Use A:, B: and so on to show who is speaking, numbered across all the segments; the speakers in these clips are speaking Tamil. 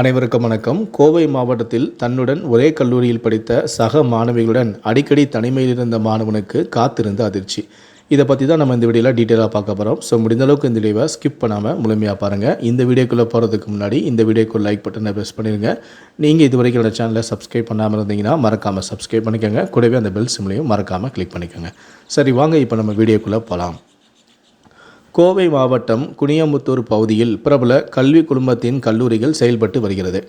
A: அனைவருக்கும் வணக்கம். கோவை மாவட்டத்தில் தன்னுடன் ஒரே கல்லூரியில் படித்த சக மாணவிகளுடன் அடிக்கடி தனிமையில் இருந்த மாணவனுக்கு காத்திருந்த அதிர்ச்சி. இதை பற்றி தான் நம்ம இந்த வீடியோவில் டீட்டெயிலாக பார்க்க போகிறோம் ஸோ முடிந்த அளவுக்கு இந்த வீடியோவை ஸ்கிப் பண்ணாமல் முழுமையாக பாருங்கள் இந்த வீடியோக்குள்ளே போகிறதுக்கு முன்னாடி இந்த வீடியோக்கு லைக் பட்டனை ப்ரெஸ் பண்ணிடுங்க நீங்கள் இது வரைக்கும் என்னோட சேனலை சப்ஸ்கிரைப் பண்ணாமல் இருந்தீங்கன்னா மறக்காமல் சப்ஸ்கிரைப் பண்ணிக்கோங்க. கூடவே அந்த பெல் சிம்லையும் மறக்காமல் கிளிக் பண்ணிக்கோங்க. சரி வாங்க இப்போ நம்ம வீடியோக்குள்ளே போகலாம் கோவை மாவட்டம் குனியமுத்தூர் பகுதியில் பிரபல கல்வி குழுமத்தின் கல்லூரிகள் செயல்பட்டு வருகிறது.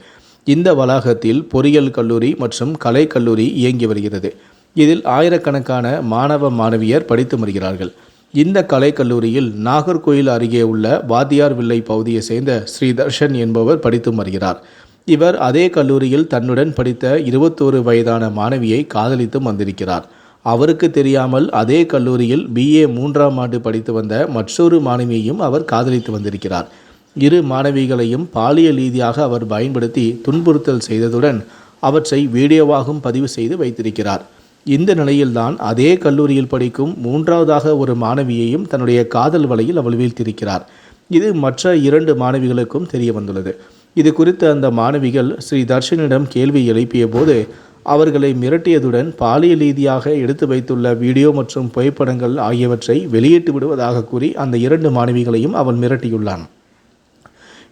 A: இந்த வளாகத்தில் பொறியியல் கல்லூரி மற்றும் கலை கல்லூரி இயங்கி வருகிறது. இதில் ஆயிரக்கணக்கான மாணவ மாணவியர் படித்து வருகிறார்கள். இந்த கலை கல்லூரியில் நாகர்கோயில் அருகே உள்ள வாத்தியார் வில்லை பகுதியை சேர்ந்த ஸ்ரீதர்ஷன் என்பவர் படித்து வருகிறார். இவர் அதே கல்லூரியில் தன்னுடன் படித்த இருபத்தோரு வயதான மாணவியை காதலித்தும் வந்திருக்கிறார். அவருக்கு தெரியாமல் அதே கல்லூரியில் பிஏ மூன்றாம் ஆண்டு படித்து வந்த மற்றொரு மாணவியையும் அவர் காதலித்து வந்திருக்கிறார். இரு மாணவிகளையும் பாலியல் ரீதியாக அவர் பயன்படுத்தி துன்புறுத்தல் செய்ததுடன் அவற்றை வீடியோவாகவும் பதிவு செய்து வைத்திருக்கிறார். இந்த நிலையில்தான் அதே கல்லூரியில் படிக்கும் மூன்றாவதாக ஒரு மாணவியையும் தன்னுடைய காதல் வலையில் அவள் வீழ்த்திருக்கிறார் இது மற்ற இரண்டு மாணவிகளுக்கும் தெரிய வந்துள்ளது. இது குறித்து அந்த மாணவிகள் ஸ்ரீ தர்ஷனிடம் கேள்வி எழுப்பிய போது அவர்களை மிரட்டியதுடன் பாலியல் ரீதியாக எடுத்து வைத்துள்ள வீடியோ மற்றும் புகைப்படங்கள் ஆகியவற்றை வெளியிட்டு விடுவதாக கூறி அந்த இரண்டு மாணவிகளையும் அவன் மிரட்டியுள்ளான்.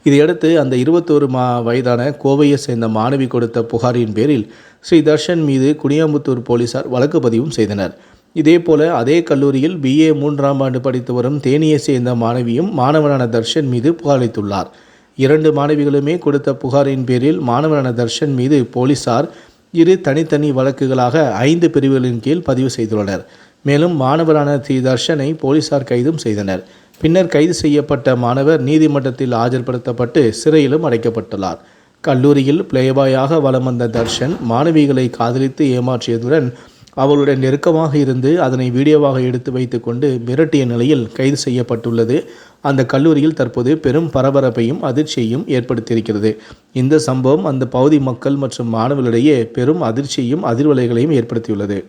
A: இதையடுத்து அந்த இருபத்தோரு மா வயதான கோவையை சேர்ந்த மாணவி கொடுத்த புகாரின் பேரில் ஸ்ரீ தர்ஷன் மீது குடியாம்புத்தூர் போலீசார் வழக்கு பதிவும் செய்தனர். இதேபோல அதே கல்லூரியில் பிஏ மூன்றாம் ஆண்டு படித்து வரும் தேனியை சேர்ந்த மாணவியும் மாணவனான தர்ஷன் மீது புகாரளித்துள்ளார் இரண்டு மாணவிகளுமே கொடுத்த புகாரின் பேரில் மாணவனான தர்ஷன் மீது போலீசார் இரு தனித்தனி வழக்குகளாக ஐந்து பிரிவுகளின் கீழ் பதிவு செய்துள்ளனர். மேலும் மாணவரான தி. தர்ஷனை போலீசார் கைதும் செய்தனர். பின்னர் கைது செய்யப்பட்ட மாணவர் நீதிமன்றத்தில் ஆஜர்படுத்தப்பட்டு சிறையிலும் அடைக்கப்பட்டுள்ளார். கல்லூரியில் பிளேபாயாக வலம் வந்த தர்ஷன் மாணவிகளை காதலித்து ஏமாற்றியதுடன் அவளுடன் நெருக்கமாக இருந்து அதனை வீடியோவாக எடுத்து வைத்துக்கொண்டு மிரட்டிய நிலையில் கைது செய்யப்பட்டுள்ளது. அந்த கல்லூரியில் தற்போது பெரும் பரபரப்பையும் அதிர்ச்சியையும் ஏற்படுத்தியிருக்கிறது. இந்த சம்பவம் அந்த பகுதி மக்கள் மற்றும் மாணவர்களிடையே பெரும் அதிர்ச்சியையும் அதிர்வலைகளையும் ஏற்படுத்தியுள்ளது.